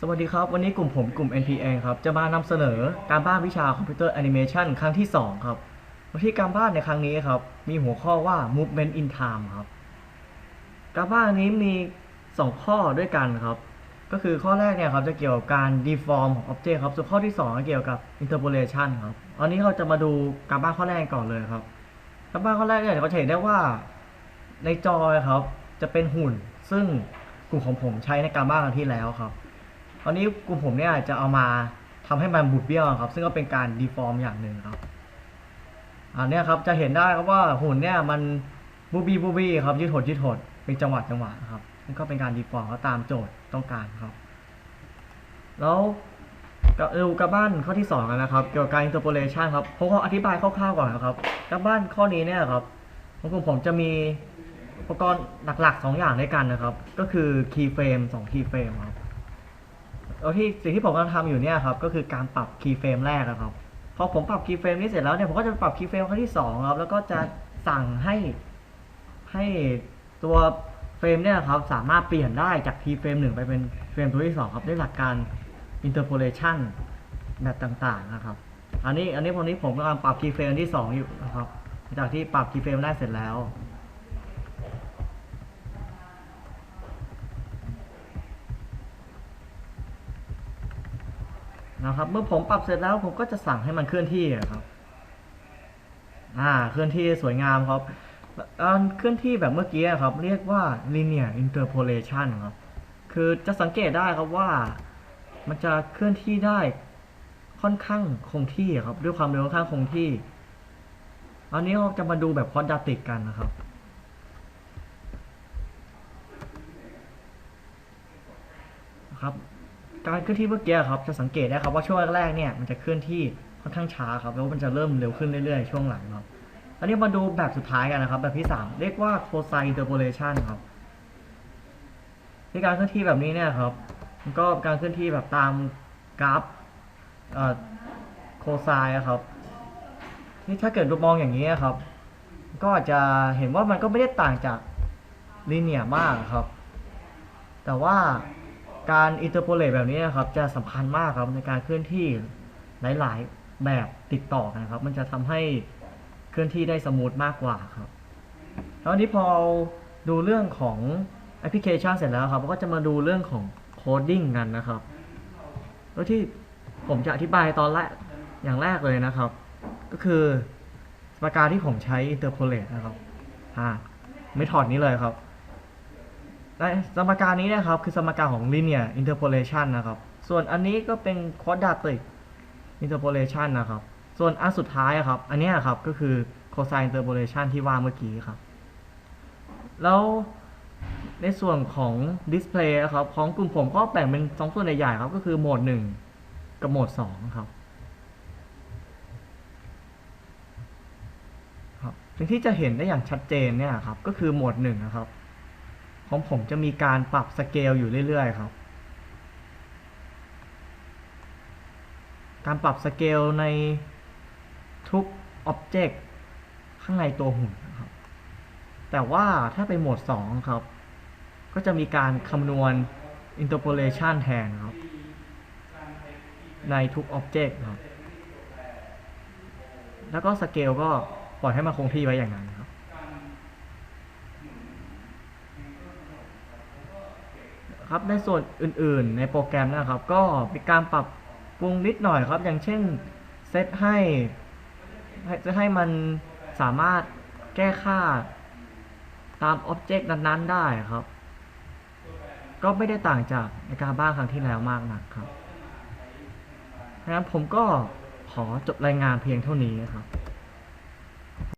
สวัสดีครับ วันนี้กลุ่มผมกลุ่ม NPA ครับ จะมานำเสนอการบ้านวิชาคอมพิวเตอร์แอนิเมชันครั้งที่ 2 ครับวิธีการบ้านในครั้งนี้ครับ มีหัวข้อว่า movement in time ครับ การบ้านนี้มี 2 ข้อด้วยกันครับ ก็คือข้อแรกเนี่ยครับจะเกี่ยวกับการ deform ของ object ครับ ส่วนข้อที่ 2 เกี่ยวกับ interpolation ครับตอนนี้เราจะมาดูการบ้านข้อแรกก่อนเลยครับ การบ้านข้อแรกเนี่ยเราจะเห็นได้ว่าในจอครับ จะเป็นหุ่น ซึ่งกลุ่มของผมใช้ในการบ้านครั้งที่แล้วครับ ตอนนี้กลุ่มผมเนี่ยจะเอามาทำให้มันบุดเบี้ยวครับ ซึ่งก็เป็นการดีฟอร์มอย่างหนึ่งครับอันนี้ครับจะเห็นได้ครับว่าหุ่นเนี่ยมันบูบี้บูบี้ครับยืดหดยืดหดเป็นจังหวะจังหวะครับนั่นก็เป็นการดีฟอร์มก็ตามโจทย์ต้องการครับ แล้วก็ดูกับบ้านข้อที่2กันนะครับ เกี่ยวกับการ interpolation ครับผมขออธิบายคร่าวๆก่อนนะครับกับบ้านข้อนี้เนี่ยครับของกลุ่มผมจะมีอุปกรณ์หลักๆ 2 อย่างด้วยกันนะครับ ก็คือ keyframe 2 keyframe ครับ แล้วที่สิ่งที่ผมกำลังทำอยู่เนี่ยครับก็คือการปรับคีย์เฟรมแรกอะครับพอผมปรับคีย์เฟรมนี้เสร็จแล้วเนี่ยผมก็จะปรับคีย์เฟรมครั้งที่สองครับแล้วก็จะสั่งให้ให้ตัวเฟรมเนี่ยครับสามารถเปลี่ยนได้จากคีย์เฟรมหนึ่งไปเป็นเฟรมตัวที่สองครับด้วยหลักการ interpolation แบบต่างๆนะครับ อันนี้อันนี้ตอนนี้ผมกำลังปรับคีย์เฟรมที่สองอยู่นะครับหลังจากที่ปรับคีย์เฟรมแรกเสร็จแล้ว นะครับ เมื่อผมปรับเสร็จแล้วผมก็จะสั่งให้มันเคลื่อนที่ครับ อ่า เคลื่อนที่สวยงามครับการเคลื่อนที่แบบเมื่อกี้ครับ เรียกว่า linear interpolation ครับ คือจะสังเกตได้ครับว่า มันจะเคลื่อนที่ได้ค่อนข้างคงที่ครับ ด้วยความเร็วค่อนข้างคงที่ อันนี้เราจะมาดูแบบควอนตติกกันนะครับครับ การเคลื่อนที่เมื่อกี้ครับจะสังเกตได้ครับว่าช่วงแรกๆเนี่ยมันจะเคลื่อนที่ค่อนข้างช้าครับแล้วมันจะเริ่มเร็วขึ้นเรื่อยๆช่วงหลังครับอันนี้มาดูแบบสุดท้ายกันนะครับ แบบที่ 3 เรียกว่า cosine interpolation ครับที่การเคลื่อนที่แบบนี้เนี่ยครับมันก็การเคลื่อนที่แบบตามกราฟเอ่อโคไซน์ครับนี่ถ้าเกิดดูมองอย่างนี้ครับ ก็จะเห็นว่ามันก็ไม่ได้ต่างจากลีเนียมากครับ แต่ว่า การอินเตอร์โพเลตแบบนี้นะครับจะสำคัญมากครับในการเคลื่อนที่หลายๆแบบติดต่อกันครับ มันจะทำให้เคลื่อนที่ได้สมูทมากกว่าครับแล้วนี้พอดูเรื่องของแอปพลิเคชันเสร็จแล้วครับเราก็จะมาดูเรื่องของโคดดิ้งกันนะครับแล้วที่ผมจะอธิบายตอนแรกอย่างแรกเลยนะครับ ก็คือสมการที่ผมใช้อินเตอร์โพเลตนะครับอ่าไม่ถอดนี้เลยครับ และสมการนี้นะครับคือสมการของ linear interpolation นะครับ ส่วนอันนี้ก็เป็น quadratic interpolation นะครับ ส่วนอันสุดท้ายครับ อันนี้ครับก็คือ cosine interpolation ที่ว่าเมื่อกี้ครับ แล้วในส่วนของ display ครับของกลุ่มผมก็แบ่งเป็นสองส่วนใหญ่ๆครับ ก็คือโหมด 1 กับโหมด 2 ครับครับสิ่งที่จะเห็นได้อย่างชัดเจนเนี่ยครับก็คือโหมด 1 นะครับ ของผมจะมีการปรับสเกลอยู่เรื่อยๆครับ การปรับสเกลในทุกอ็อบเจกต์ข้างในตัวหุ่นนะครับ แต่ว่าถ้าเป็นโหมด 2 ครับ ก็จะมีการคำนวณ interpolation แทนครับ ในทุกอ็อบเจกต์ครับ แล้วก็สเกลก็ปล่อยให้มันคงที่ไว้อย่างนั้นครับ ครับในส่วนอื่นๆ ในโปรแกรมนะครับ ก็มีการปรับปรุงนิดหน่อยครับ อย่างเช่นเซตให้จะให้มันสามารถแก้ค่าตามอ็อบเจกต์นั้นๆ ได้ครับ ก็ไม่ได้ต่างจากในการบ้านครั้งที่แล้วมากนักครับดังนั้นผมก็ขอจบรายงานเพียงเท่านี้ครับ